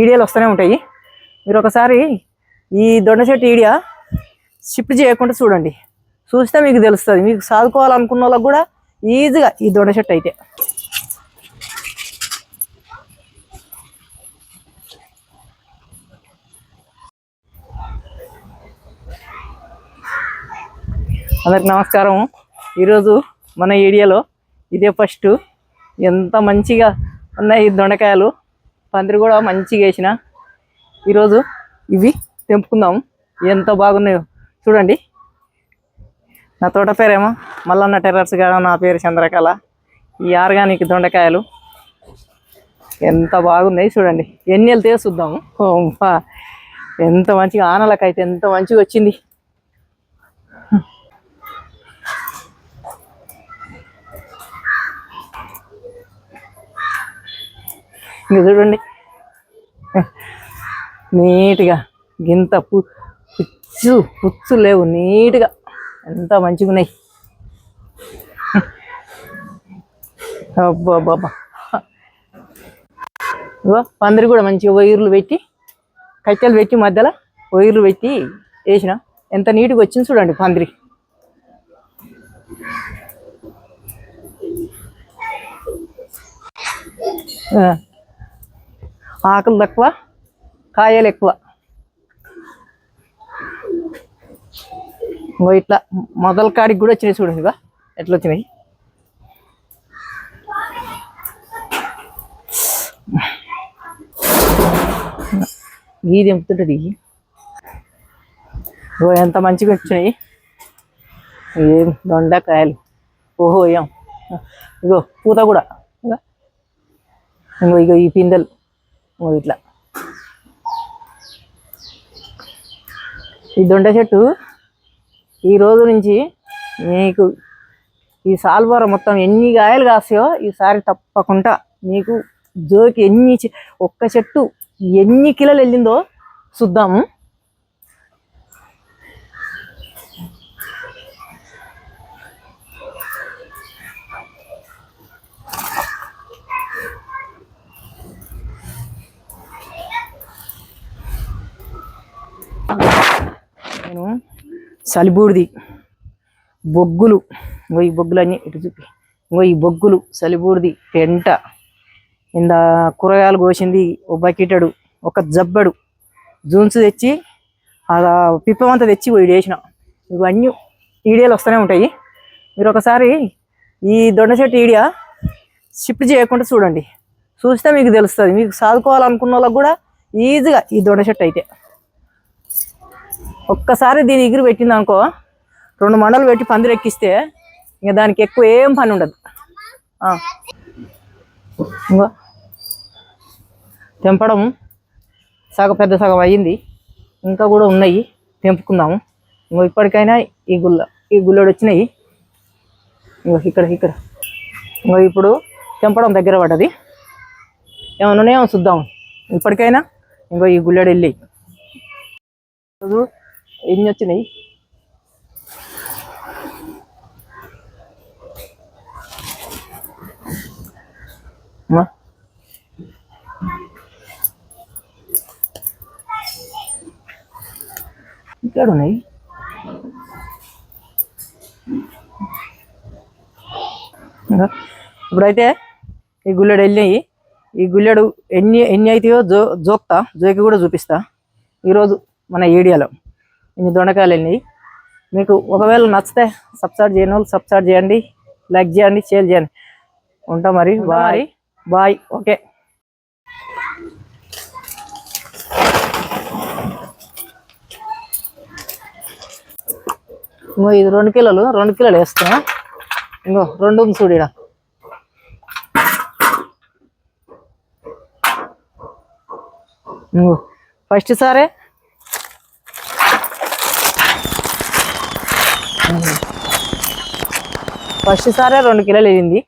ఈడియాలు వస్తూనే ఉంటాయి. మీరు ఒకసారి ఈ దొండ చెట్టు ఈడియా షిఫ్ట్ చేయకుండా చూడండి. చూస్తే మీకు తెలుస్తుంది. మీకు సాదుకోవాలనుకున్న వాళ్ళకి కూడా ఈజీగా ఈ దొండ చెట్టు అయితే. అందరికి నమస్కారం. ఈరోజు మన ఏరియాలో ఇదే ఫస్ట్ ఎంత మంచిగా ఉన్నాయి ఈ దొండకాయలు. పందిరి కూడా మంచిగా వేసిన. ఈరోజు ఇవి తెంపుకుందాము ఎంత బాగున్నాయో. చూడండి. నా తోట పేరేమో మల్లన్న టెర్రర్స్ గారు నా పేరు చంద్రకళ. ఈ ఆర్గానిక్ దొండకాయలు. ఎంత బాగున్నాయి చూడండి. ఎన్ని వెళ్తే చూద్దాము. ఓ ఎంత మంచిగా ఆనలకైతే ఎంత మంచిగా వచ్చింది. ఇంక చూడండి. నీట్గా గింత పు పుచ్చు పుచ్చు లేవు నీట్గా. ఎంత మంచిగా ఉన్నాయి. అబ్బా బాబా పందిరి కూడా మంచిగా వైర్లు పెట్టి కట్టెలు పెట్టి మధ్యలో వైర్లు పెట్టి వేసిన. ఎంత నీట్గా వచ్చింది చూడండి పందిరి. Yeah. ఆకులు తక్కువ కాయలు ఎక్కువ. ఇంకో ఇట్లా మొదల కాడికి కూడా వచ్చినాయి చూడండి ఇవా ఎట్లా వచ్చినాయి గీది ఎంపుతుంటుంది ఓ ఎంత మంచిగా వచ్చినాయి. ఏం దొండకాయలు. ఓహో ఏం? ఇగో పూత కూడా. ఇగో ఇంకో ఇగో ఈ పిందెలు. ఇట్లా. ఈ దొండ చెట్టు ఈ రోజు నుంచి మీకు ఈ సాల్వర మొత్తం ఎన్ని కాయలు కాస్తాయో ఈసారి తప్పకుండా మీకు జోకి ఎన్ని చె- ఒక్క చెట్టు ఎన్ని కిలోలు వెళ్ళిందో చూద్దాము. నేను సలిబూడిది. బొగ్గులు. ఇంకో ఈ బొగ్గులన్నీ ఇటు చూపి. ఇంకో ఈ బొగ్గులు సలిబూడిది పెంట. ఇంద కూరగాయలు కోసింది ఓ బకెటడు ఒక జబ్బడు. జూన్స్ తెచ్చి ఆ పిప్పమంతా తెచ్చి పోయి వేసిన. ఇవన్నీ ఈడియాలు వస్తూనే ఉంటాయి. మీరు ఒకసారి ఈ దొండ చెట్టు ఈడియా షిఫ్ట్ చేయకుండా చూడండి. చూస్తే మీకు తెలుస్తుంది. మీకు సాదుకోవాలనుకున్న వాళ్ళకి కూడా ఈజీగా ఈ దొండ చెట్టు అయితే. ఒక్కసారి దీని ఎగురు పెట్టింది అనుకో రెండు మండలు పెట్టి పందిరి ఎక్కిస్తే ఇంకా దానికి ఎక్కువ ఏం పని ఉండదు. ఇంకా తెంపడం సగం పెద్ద సగం అయ్యింది. ఇంకా కూడా ఉన్నాయి. తెంపుకుందాము. ఇంకో ఇప్పటికైనా ఈ గుల్ల ఈ గుల్లడు వచ్చినాయి. ఇంకో ఇక్కడ ఇక్కడ. ఇంకో ఇప్పుడు తెంపడం దగ్గర పడ్డది. ఏమైనా ఉన్నాయేమో చూద్దాం ఇప్పటికైనా ఇంకో ఈ గుల్లడు వెళ్ళి. ఎన్ని వచ్చినాయి ఇక్కడ ఉన్నాయి. ఇప్పుడైతే ఈ గుల్లెడు వెళ్ళినాయి. ఈ గుల్లెడు ఎన్ని ఎన్ని అవుతాయో జో జోక్తా జోకి కూడా చూపిస్తా. ఈరోజు మన ఏరియాలో ఇన్ని దొండకాయలు వెళ్ళినాయి మీకు ఒకవేళ నచ్చితే సబ్స్క్రైబ్ చేయని వాళ్ళు సబ్స్క్రైబ్ చేయండి లైక్ చేయండి షేర్ చేయండి. ఉంటా మరి బాయ్. Bye okay. ఇంకో ఇది రెండు కిలోలు రెండు కిలోలు వేస్తున్నా. ఇంకో రెండు చూడు ఇంకో. ఫస్ట్ సారే ఫస్ట్ సారే రెండు కిలోలు వేయింది.